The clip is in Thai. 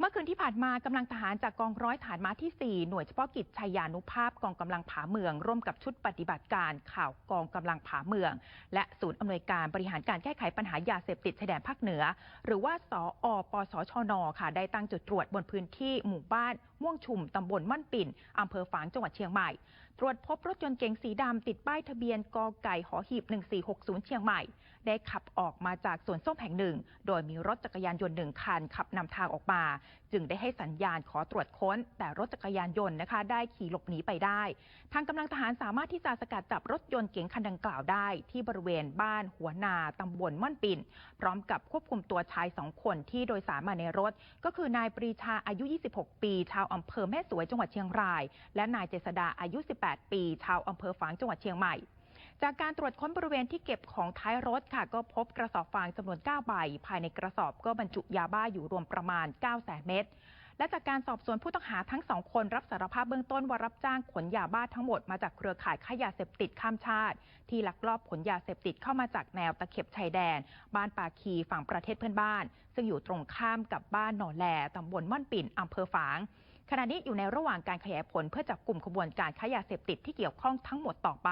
เมื่อคืนที่ผ่านมากำลังทหารจากกองร้อยฐานม้าที่ 4 หน่วยเฉพาะกิจชายานุภาพกองกำลังผาเมือง ร่วมกับชุดปฏิบัติการข่าวกองกำลังผาเมือง และศูนย์อำนวยการบริหารการแก้ไขปัญหายาเสพติดชายแดนภาคเหนือ หรือว่าสออปสชนค่ะได้ตั้งจุดตรวจบนพื้นที่หมู่บ้านม่วงชุมตำบลมั่นปิ่นอำเภอฝางจังหวัดเชียงใหม่ ตรวจพบรถยนต์เก๋งสีดำติดป้ายทะเบียนกอไก่หอหีบ 1460 เชียงใหม่ ได้ขับออกมาจากสวนส้มแห่งหนึ่ง โดยมีรถจักรยานยนต์หนึ่งคันขับนำทางออกมา จึงได้ให้สัญญาณขอตรวจค้น แต่รถจักรยานยนต์นะคะ ได้ขี่หลบหนีไปได้ ทางกำลังทหารสามารถที่จะสกัดจับรถยนต์เก๋งคันดังกล่าวได้ ที่บริเวณบ้านหัวนาตำบลม่อนปิ่น พร้อมกับควบคุมตัวชายสองคนที่โดยสารมาในรถ ก็คือนายปรีชาอายุ 26 ปี ชาวอำเภอแม่สวยจังหวัดเชียงราย และนายเจษดาอายุ 18 8 ปี ชาวอำเภอฝางจังหวัดเชียงใหม่ จากการตรวจค้นบริเวณที่เก็บของท้ายรถค่ะ ก็พบกระสอบฟางจำนวน 9 ใบ ภายในกระสอบก็บรรจุยาบ้าอยู่รวมประมาณ9แสนเม็ดและจากการสอบสวนผู้ต้องหาทั้งสองคนรับสารภาพเบื้องต้นว่ารับจ้างขนยาบ้าทั้งหมดมาจากเครือข่ายค้ายาเสพติดข้ามชาติ ที่ลักลอบขนยาเสพติดเข้ามาจากแนวตะเข็บชายแดน บ้านปาคีฝั่งประเทศเพื่อนบ้าน ซึ่งอยู่ตรงข้ามกับบ้านหนอแลตำบลม่อนปิ่นอำเภอฝาง ขณะนี้อยู่ในระหว่างการขยายผลเพื่อจับกลุ่มขบวนการค้ายาเสพติดที่เกี่ยวข้องทั้งหมดต่อไป